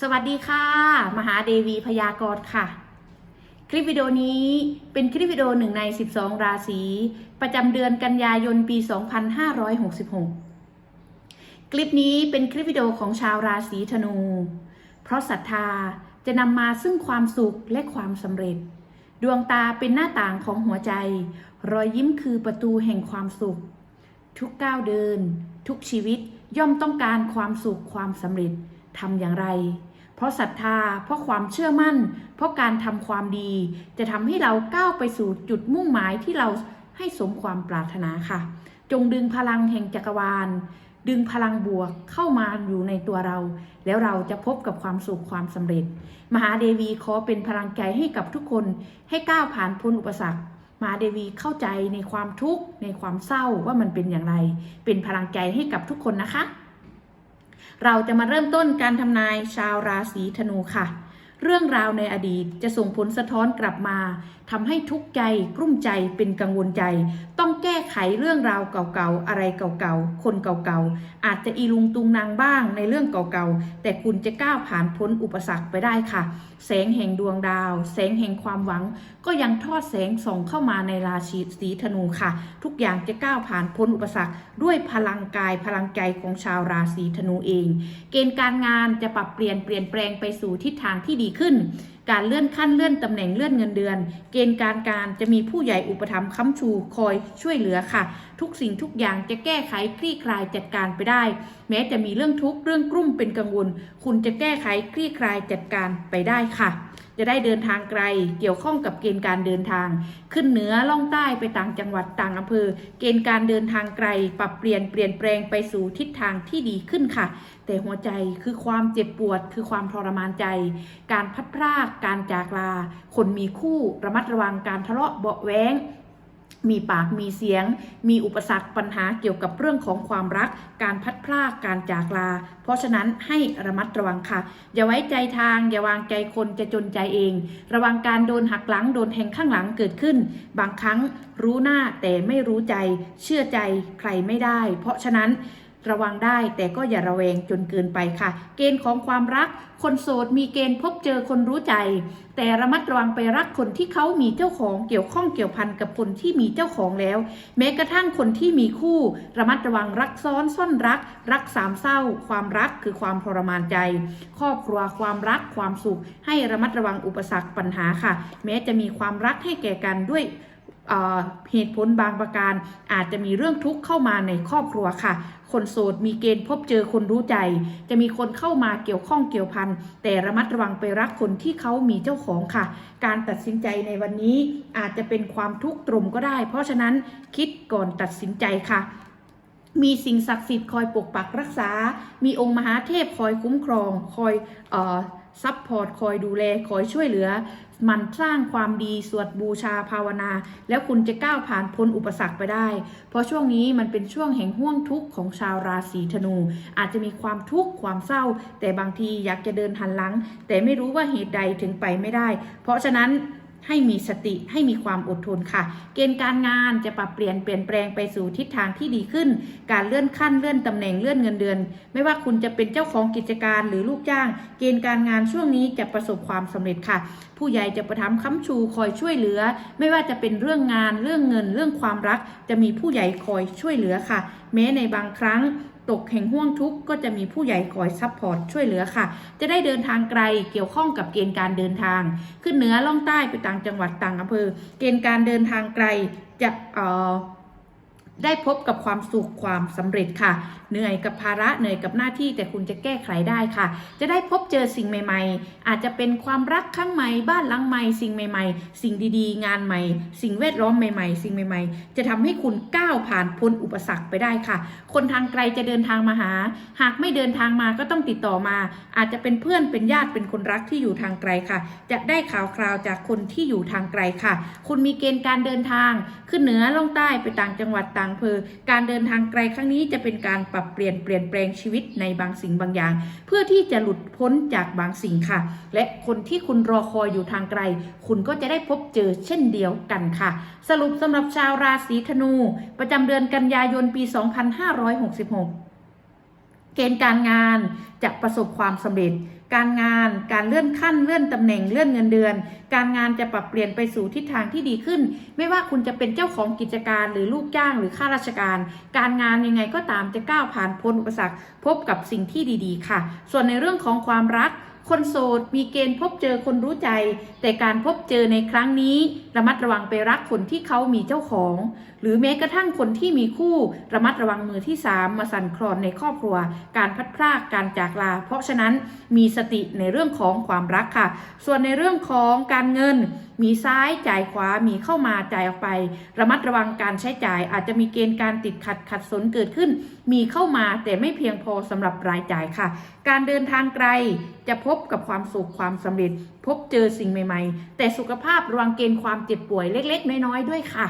สวัสดีค่ะ มหาเดวีพยากรณ์ค่ะ คลิปวิดีโอนี้เป็นคลิปวิดีโอหนึ่งใน 12 ราศี ประจำเดือนกันยายนปี 2566 คลิปนี้เป็นคลิปวิดีโอของชาวราศีธนู เพราะศรัทธาจะนำมาซึ่งความสุขและความสำเร็จ ดวงตาเป็นหน้าต่างของหัวใจ รอยยิ้มคือประตูแห่งความสุข ทุกก้าวเดิน ทุกชีวิตย่อมต้องการความสุขความสำเร็จ ทำอย่างไร เพราะศรัทธา เพราะความเชื่อมั่น เพราะการทำความดี จะทำให้เราก้าวไปสู่จุดมุ่งหมายที่เราให้สมความปรารถนาค่ะ จงดึงพลังแห่งจักรวาล ดึงพลังบวกเข้ามาอยู่ในตัวเรา แล้วเราจะพบกับความสุขความสำเร็จ มหาเดวีขอเป็นพลังใจให้กับทุกคนให้ก้าวผ่านพ้นอุปสรรคมหาเดวีเข้าใจในความทุกข์ในความเศร้าว่ามันเป็นอย่างไร เป็นพลังใจให้กับทุกคนนะคะ เราจะมาเริ่มต้นการทำนายชาวราศีธนูค่ะ เรื่องราวในอดีตจะส่งผลสะท้อนกลับมาทำให้ทุกข์ใจกลุ้มใจเป็นกังวลใจ ต้องแก้ไขเรื่องราวเก่าๆ อะไรเก่าๆ คนเก่าๆ อาจจะอีลุงตุงนางบ้างในเรื่องเก่าๆ แต่คุณจะก้าวผ่านพ้นอุปสรรคไปได้ค่ะ แสงแห่งดวงดาว แสงแห่งความหวัง ก็ยังทอดแสงส่องเข้ามาในราศีสีธนูค่ะ ทุกอย่างจะก้าวผ่านพ้นอุปสรรค ด้วยพลังกายพลังใจของชาวราศีธนูเอง เกณฑ์การงานจะปรับเปลี่ยนเปลี่ยนแปลงไปสู่ทิศทางที่ดีขึ้น การเลื่อนขั้นเลื่อนตำแหน่งเลื่อนเงินเดือน เกณฑ์การการจะมีผู้ใหญ่อุปถัมภ์ค้ำชูคอยช่วยเหลือค่ะ ทุกสิ่งทุกอย่างจะแก้ไขคลี่คลายจัดการไปได้ แม้จะมีเรื่องทุกข์เรื่องกลุ้มเป็นกังวล คุณจะแก้ไขคลี่คลายจัดการไปได้ค่ะ จะได้เดินทางไกล เกี่ยวข้องกับเกณฑ์การเดินทาง ขึ้นเหนือล่องใต้ไปต่างจังหวัดต่างอำเภอ เกณฑ์การเดินทางไกล ปรับเปลี่ยนเปลี่ยนแปลงไปสู่ทิศทางที่ดีขึ้นค่ะ แต่หัวใจคือความเจ็บปวด คือความทรมานใจ การพัดพรากการจากลา คนมีคู่ระมัดระวังการทะเลาะเบาะแว้ง มีปากมีเสียง มีอุปสรรคปัญหาเกี่ยวกับเรื่องของความรัก การพัดพลากการจากลา เพราะฉะนั้นให้ระมัดระวังค่ะ อย่าไว้ใจทาง อย่าวางใจคนจะจนใจเอง ระวังการโดนหักหลัง โดนแทงข้างหลังเกิดขึ้น บางครั้งรู้หน้าแต่ไม่รู้ใจ เชื่อใจใครไม่ได้ เพราะฉะนั้น ระวังได้แต่ก็อย่าระแวงจนเกินไปค่ะ เกณฑ์ของความรัก คนโสดมีเกณฑ์พบเจอคนรู้ใจ แต่ระมัดระวังไปรักคนที่เขามีเจ้าของเกี่ยวข้องเกี่ยวพันกับคนที่มีเจ้าของแล้ว แม้กระทั่งคนที่มีคู่ ระมัดระวังรักซ้อนซ่อนรัก รักสามเศร้า ความรักคือความทรมานใจ ครอบครัวความรักความสุข ให้ระมัดระวังอุปสรรคปัญหาค่ะ แม้จะมีความรักให้แก่กันด้วย เหตุผลบางประการ อาจจะมีเรื่องทุกข์เข้ามาในครอบครัวค่ะ คนโสดมีเกณฑ์พบเจอคนรู้ใจ จะมีคนเข้ามาเกี่ยวข้องเกี่ยวพันแต่ระมัดระวังไปรักคนที่เขามีเจ้าของค่ะ การตัดสินใจในวันนี้อาจจะเป็นความทุกข์ตรมก็ได้ เพราะฉะนั้นคิดก่อนตัดสินใจค่ะมีสิ่งศักดิ์สิทธิ์คอยปกปักรักษา มีองค์มหาเทพคอยคุ้มครอง คอยเอ่อ ซัพพอร์ตคอยดูแลคอยช่วยเหลือ มันสร้างความดีสวดบูชาภาวนา แล้วคุณจะก้าวผ่านพ้นอุปสรรคไปได้ เพราะช่วงนี้มันเป็นช่วงแห่งห่วงทุกข์ของชาวราศีธนู อาจจะมีความทุกข์ความเศร้า แต่บางทีอยากจะเดินหันหลัง แต่ไม่รู้ว่าเหตุใดถึงไปไม่ได้ เพราะฉะนั้น ให้มีสติให้มีความอดทนค่ะ เกณฑ์การงานจะปรับเปลี่ยนเปลี่ยนแปลงไปสู่ทิศทางที่ดีขึ้น การเลื่อนขั้นเลื่อนตำแหน่งเลื่อนเงินเดือน ไม่ว่าคุณจะเป็นเจ้าของกิจการหรือลูกจ้าง เกณฑ์การงานช่วงนี้จะประสบความสำเร็จค่ะ ผู้ใหญ่จะประทับค้ำชูคอยช่วยเหลือ ไม่ว่าจะเป็นเรื่องงานเรื่องเงินเรื่องความรัก จะมีผู้ใหญ่คอยช่วยเหลือค่ะ แม้ในบางครั้ง ตกแห่งห่วงทุกข์ก็จะมีผู้ใหญ่คอยซัพพอร์ตช่วยเหลือค่ะ จะได้เดินทางไกลเกี่ยวข้องกับเกณฑ์การเดินทาง ขึ้นเหนือล่องใต้ไปต่างจังหวัดต่างอำเภอ เกณฑ์การเดินทางไกลจะเอ่อ ได้พบกับความสุขความสำเร็จค่ะ เหนื่อยกับภาระเหนื่อยกับหน้าที่แต่คุณจะแก้ไขได้ค่ะ จะได้พบเจอสิ่งใหม่ ๆ อาจจะเป็นความรักครั้งใหม่บ้านหลังใหม่ สิ่งใหม่ ๆ สิ่งดีๆ งานใหม่ สิ่งแวดล้อมใหม่ ๆ สิ่งใหม่ ๆ จะทำให้คุณก้าวผ่านพ้นอุปสรรคไปได้ค่ะ คนทางไกลจะเดินทางมาหา หากไม่เดินทางมาก็ต้องติดต่อมา อาจจะเป็นเพื่อนเป็นญาติเป็นคนรักที่อยู่ทางไกลค่ะ จะได้ข่าวคราวจากคนที่อยู่ทางไกลค่ะ คุณมีเกณฑ์การเดินทางขึ้นเหนือลงใต้ไปต่างจังหวัดต่างอำเภอ การเดินทางไกลครั้งนี้จะเป็นการปรับเปลี่ยนเปลี่ยนแปลงชีวิตในบางสิ่งบางอย่าง เพื่อที่จะหลุดพ้นจากบางสิ่งค่ะ และคนที่คุณรอคอยอยู่ทางไกล คุณก็จะได้พบเจอเช่นเดียวกันค่ะ สรุปสำหรับชาวราศีธนู ประจำเดือนกันยายนปี 2566 เกณฑ์การงานจะประสบความสำเร็จ การงาน การเลื่อนขั้น เลื่อนตำแหน่ง เลื่อนเงินเดือน การงานจะปรับเปลี่ยนไปสู่ทิศทางที่ดีขึ้น ไม่ว่าคุณจะเป็นเจ้าของกิจการหรือลูกจ้างหรือข้าราชการ การงานยังไงก็ตามจะก้าวผ่านพ้นอุปสรรค พบกับสิ่งที่ดี ๆ ค่ะ ส่วนในเรื่องของความรัก คนโสดมีเกณฑ์พบเจอคนรู้ใจ แต่การพบเจอในครั้งนี้ ระมัดระวังไปรักคนที่เขามีเจ้าของ หรือแม้กระทั่งคนที่มีคู่ ระมัดระวังมือที่สามมาสั่นคลอนในครอบครัว การพัดพรากการจากลา เพราะฉะนั้นมีสติในเรื่องของความรักค่ะ ส่วนในเรื่องของการเงินมีซ้ายจ่ายขวามีเข้ามาจ่ายออกไป ระมัดระวังการใช้จ่ายอาจจะมีเกณฑ์การติดขัดขัดสนเกิดขึ้น มีเข้ามาแต่ไม่เพียงพอสำหรับรายจ่ายค่ะ การเดินทางไกลจะพบกับความสุขความสำเร็จ พบเจอสิ่งใหม่ ๆ แต่สุขภาพระวังเกณฑ์ความเจ็บป่วยเล็ก ๆ น้อยๆด้วยค่ะ